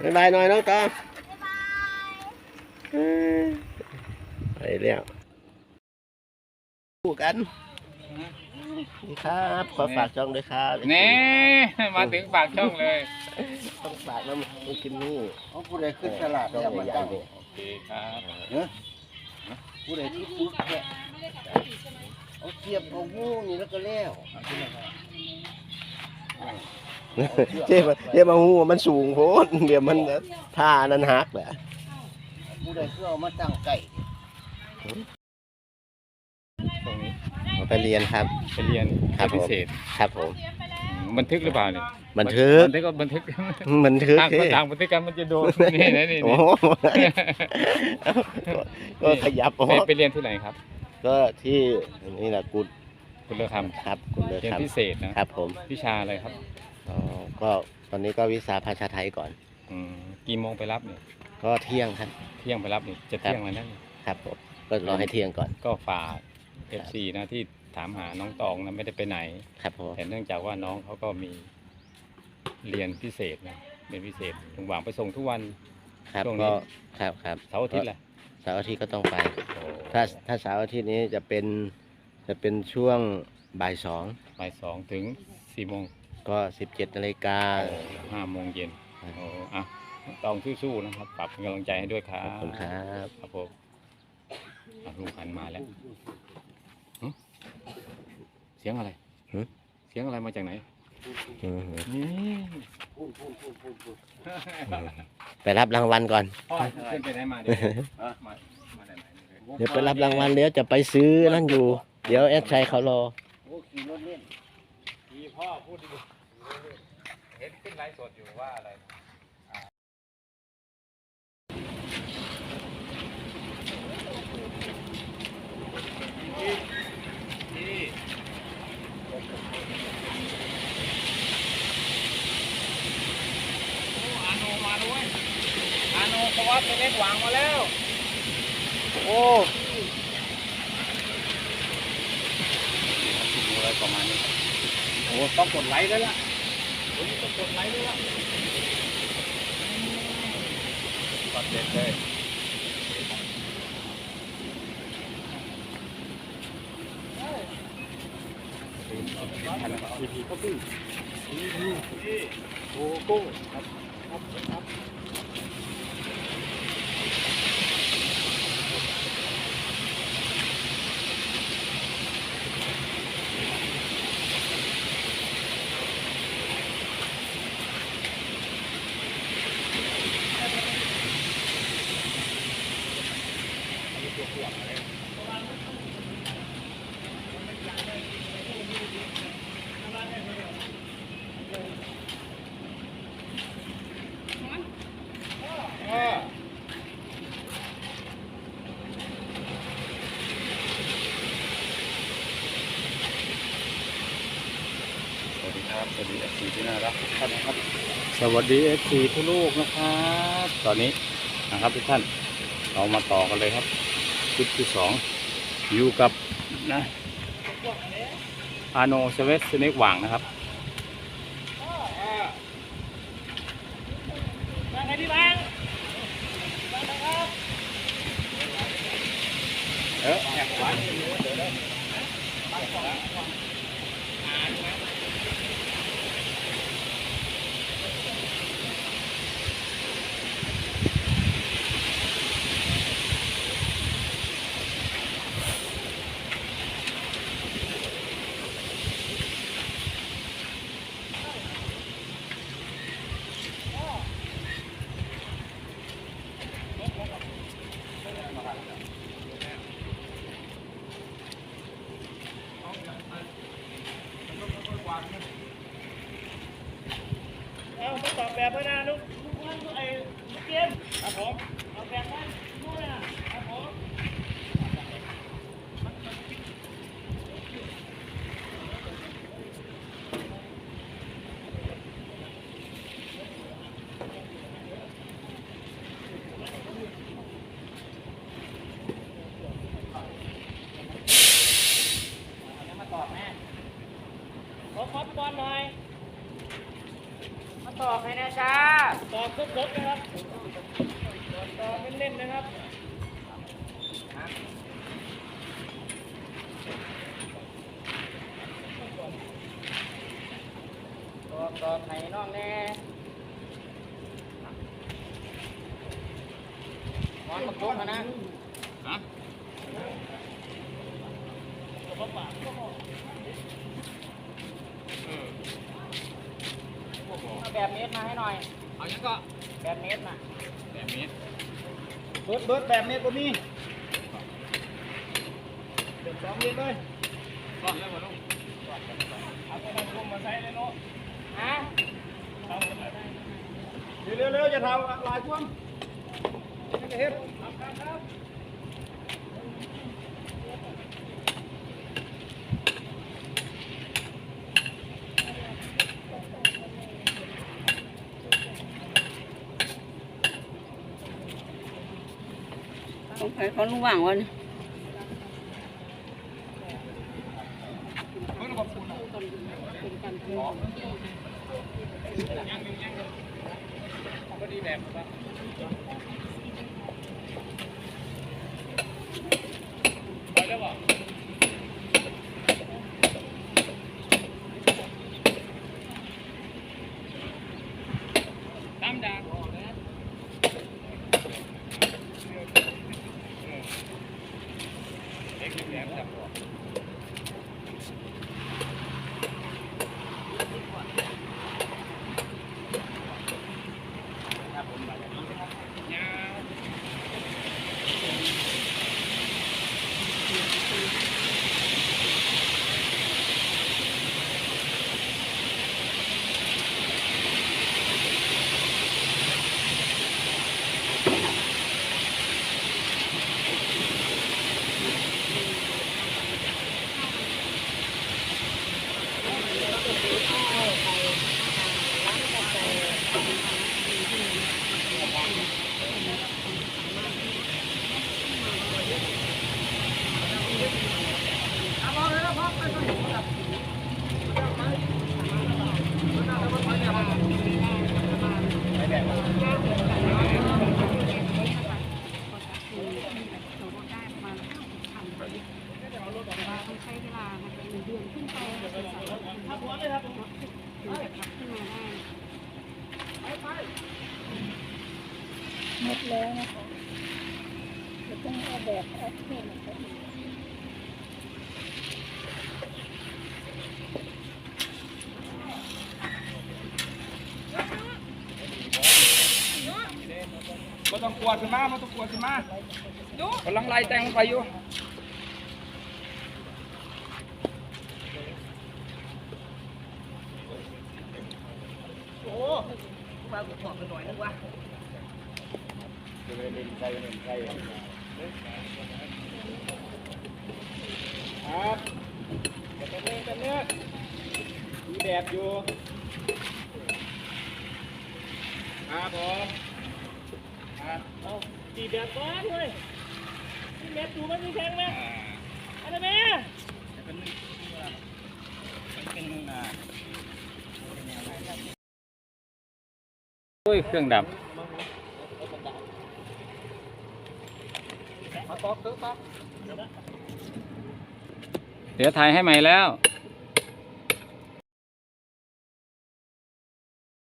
บ๊ายบายหน่อยน้องตองเอ้ยไปแล้วคู่กันนี่ครับ ขอฝากช่องด้วยครับเน่มาถึงปากช่องเลย ต้องฝากน้ำลูกกินนี่เอาผู้ใดขึ้นตลาดช่องแล้วมันใหญ่ตั้งๆเนี่ยโอเคครับผู้ใดที่ปุ๊บแค่เอาเทียบเอางูนี่แล้วก็แล้ว เจ๊มาเจ๊มาหูว่ามันสูงโพดเดี๋ยวมันท่านั้นหักแหละผู้ใดเพื่อเอามาตั้งไก่ตรงนี้เอาไปเรียนครับ ไปเรียนครับผม พิเศษครับผมอืมบันทึกหรือเปล่าเนี่ยบันทึกบันทึกก็บันทึกบันทึกต่างคนเท่ต่างบันทึกกันมันจะโดนนี่นะนี่โอ้นี่โหก็ขยับออไปกไปเรียนที่ไหนครับก็ที่นี่แหละกุดคุณเลือกทครับกุดเลยำเรียนครับพิเศษนะครับผม วิชาอะไรครับ อ๋อก็ตอนนี้ก็วิชาภาษาไทยก่อน อืมกี่โมงไปรับเนี่ยก็เที่ยงครับ เที่ยงไปรับนี่จะเที่ยงแล้วนั่นยครับผมก็รอให้เที่ยงก่อน ก็ฝาก FC นะที่ถามหาน้องตองนะไม่ได้ไปไหนครับผมแต่เนื่องจากว่าน้องเขาก็มีเรียนพิเศษนะเรียนพิเศษลุงหวางไปส่งทุกวันครับช่วงนี้ก็ครับครับเสาร์อาทิตย์แหละเสาร์อาทิตย์ก็ต้องไปโอ้ถ้าถ้าเสาร์อาทิตย์นี้จะเป็นจะเป็นช่วงบ่ายสองบ่ายสองถึงสี่โมง ก็สิบเจ็ดนาฬิกาห้าโมงเย็นครับโอ้อะต้องสู้ๆนะครับปรับเป็นกำลังใจให้ด้วยครัขบอบคุณครับครับผมอะลุงพันธุ์มาแล้วหึเสียงอะไรหึเสียงอะไรมาจากไหนอืมนี่พูดพูดพูดพูดพูดไปรับรางวัลก่อนพ่อขึ้นไปไหนมาเดี๋ยวอะมามาจากไหนเนี่ยเดี๋ยวไปรับรางวัลเดี๋ยวจะไปซื้อนั่นอยู่ เดี๋ยวแอดชัยเขารอีพ่อพูดดิเห็นขึ้นไลฟ์สดอยู่ว่าอะไรอาโนมาด้วยอาโนเพราะว่าเป็นเล็กหวางมาแล้ว โอ้ดูอะไรประมาณนี้ อ้ต้องกดไลค์ด้วยล่ะผมต้องกดไลค์ด้วยล่ะกดเด็ดเลยพีพีก็ปิ้งโอ้กุ้งครับครับครับ สวัสดีครับ สวัสดีเอฟซีที่น่ารักทุกท่านนะครับ สวัสดีเอฟซีทุกลูกนะครับ ตอนนี้นะครับทุกท่าน เรามาต่อกันเลยครับ คลิปที่สองอยู่กับนะอาโนเซเวสเนกหว่างนะครับเออแอบขวา ตอบแบบไม่ได้ลูกทุกคนไอ้เกมครับผมตอบแบบไม่ได้ครับผมอขอบอลหน่อย มาตอบ ให้แน่น่จ้าตอกครบๆนะครับตอกเล่นๆนะครับตอกตอกให้น้องแน่นอนประกบมานะฮะ เอา แบบเมตรมาให้หน่อยเอายังก็แบบเมตรมาแบบนี้เบิดเบิดแบบนี้ก็มีเดี๋ยวสองเรียนเลยก็แล้วมาลงเอาไปทำลงมาใส่เลยเนาะฮะเร็วเร็วๆจะทำลายความนี่ก็เฮ็ดของใคร เขาลุงว่างวันี่พอดีแบบ Yeah. ต้องใช้เวลานะคะหนึ่งเดือนขึ้นไปถึงจะสามารถถึงจะขับขึ้นมาได้หมดแล้วนะคะจะต้องเอาแบบแอคเทนนะคะไม่ต้องกลัวขึ้นมาไม่ต้องกลัวขึ้นมาดูกำลังไล่แต่งไปอยู่ ครับเดี๋ยวเป็นเรื่องเป็นเรื่องมีแบบอยู่ครับผมครับตีแบบก้อนเลยนี่แบบดูมันมีแข็งไหมอะไรไหมเป็นมันเป็นอ่า โอ้ย เครื่องดับเติร์กเดี๋ยวถ่ายให้ใหม่แล้ว